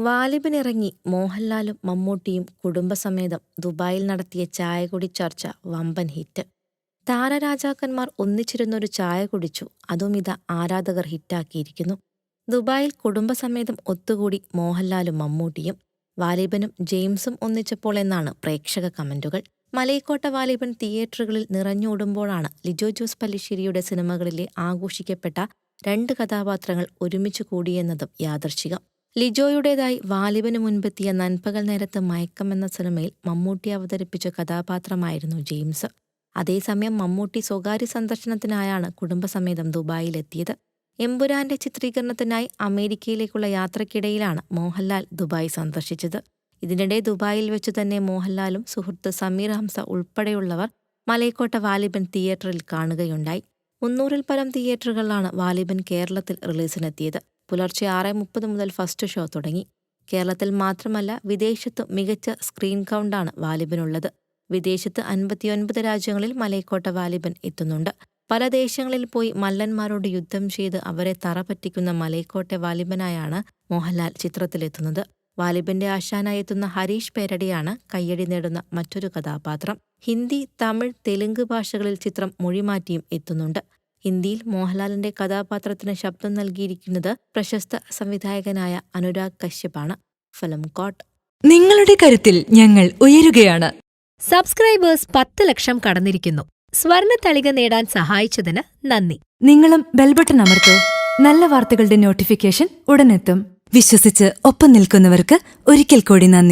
വാലിബനിറങ്ങി മോഹൻലാലും മമ്മൂട്ടിയും കുടുംബസമേതം ദുബായിൽ നടത്തിയ ചായകുടി ചർച്ച വമ്പൻ ഹിറ്റ്. താരരാജാക്കന്മാർ ഒന്നിച്ചിരുന്നൊരു ചായ കുടിച്ചു അതും ഇത് ആരാധകർ ഹിറ്റാക്കിയിരിക്കുന്നു. ദുബായിൽ കുടുംബസമേതം ഒത്തുകൂടി മോഹൻലാലും മമ്മൂട്ടിയും വാലിബനും ജെയിംസും ഒന്നിച്ചപ്പോൾ എന്നാണ് പ്രേക്ഷക കമന്റുകൾ. മലയിക്കോട്ട വാലിബൻ തിയേറ്ററുകളിൽ നിറഞ്ഞോടുമ്പോഴാണ് ലിജോ ജോസ് പല്ലിശ്ശേരിയുടെ സിനിമകളിലെ ആഘോഷിക്കപ്പെട്ട രണ്ട് കഥാപാത്രങ്ങൾ ഒരുമിച്ച് കൂടിയെന്നതും യാദർശികം. ലിജോയുടേതായി വാലിബന് മുൻപെത്തിയ നൻപകൽ നേരത്ത് മയക്കം എന്ന സിനിമയിൽ മമ്മൂട്ടി അവതരിപ്പിച്ച കഥാപാത്രമായിരുന്നു ജെയിംസ്. അതേസമയം മമ്മൂട്ടി സ്വകാര്യ സന്ദർശനത്തിനായാണ് കുടുംബസമേതം ദുബായിലെത്തിയത്. എമ്പുരാന്റെ ചിത്രീകരണത്തിനായി അമേരിക്കയിലേക്കുള്ള യാത്രക്കിടയിലാണ് മോഹൻലാൽ ദുബായ് സന്ദർശിച്ചത്. ഇതിനിടെ ദുബായിൽ വെച്ച് തന്നെ മോഹൻലാലും സുഹൃത്ത് സമീർ ഹംസ ഉൾപ്പെടെയുള്ളവർ മലയക്കോട്ട വാലിബൻ തിയേറ്ററിൽ കാണുകയുണ്ടായി. മുന്നൂറിൽ പരം തിയേറ്ററുകളിലാണ് വാലിബൻ കേരളത്തിൽ റിലീസിനെത്തിയത്. പുലർച്ചെ ആറ് മുപ്പത് മുതൽ ഫസ്റ്റ് ഷോ തുടങ്ങി. കേരളത്തിൽ മാത്രമല്ല വിദേശത്തും മികച്ച സ്ക്രീൻ കൗണ്ടാണ് വാലിബനുള്ളത്. വിദേശത്ത് അൻപത്തിയൊൻപത് രാജ്യങ്ങളിൽ മലയക്കോട്ട വാലിബൻ എത്തുന്നുണ്ട്. പല ദേശങ്ങളിൽ പോയി മല്ലന്മാരോട് യുദ്ധം ചെയ്ത് അവരെ തറ പറ്റിക്കുന്ന മലയക്കോട്ടെ വാലിബനായാണ് മോഹൻലാൽ ചിത്രത്തിലെത്തുന്നത്. വാലിബന്റെ ആശാനായി എത്തുന്ന ഹരീഷ് പേരടിയാണ് കയ്യടി നേടുന്ന മറ്റൊരു കഥാപാത്രം. ഹിന്ദി തമിഴ് തെലുങ്ക് ഭാഷകളിൽ ചിത്രം മൊഴിമാറ്റിയും എത്തുന്നുണ്ട്. ഹിന്ദിയിൽ മോഹൻലാലിന്റെ കഥാപാത്രത്തിന് ശബ്ദം നൽകിയിരിക്കുന്നത് പ്രശസ്ത സംവിധായകനായ അനുരാഗ് കശ്യപാണ് ഫിലിം കോട്ട്. നിങ്ങളുടെ കരുത്തിൽ ഞങ്ങൾ ഉയരുകയാണ്. സബ്സ്ക്രൈബേഴ്സ് പത്ത് ലക്ഷം കടന്നിരിക്കുന്നു. സ്വർണ തളിക നേടാൻ സഹായിച്ചതിന് നന്ദി. നിങ്ങളും ബെൽബട്ടൺ അമർത്തോ. നല്ല വാർത്തകളുടെ നോട്ടിഫിക്കേഷൻ ഉടനെത്തും. വിശ്വസിച്ച് ഒപ്പം നിൽക്കുന്നവർക്ക് ഒരിക്കൽ കൂടി നന്ദി.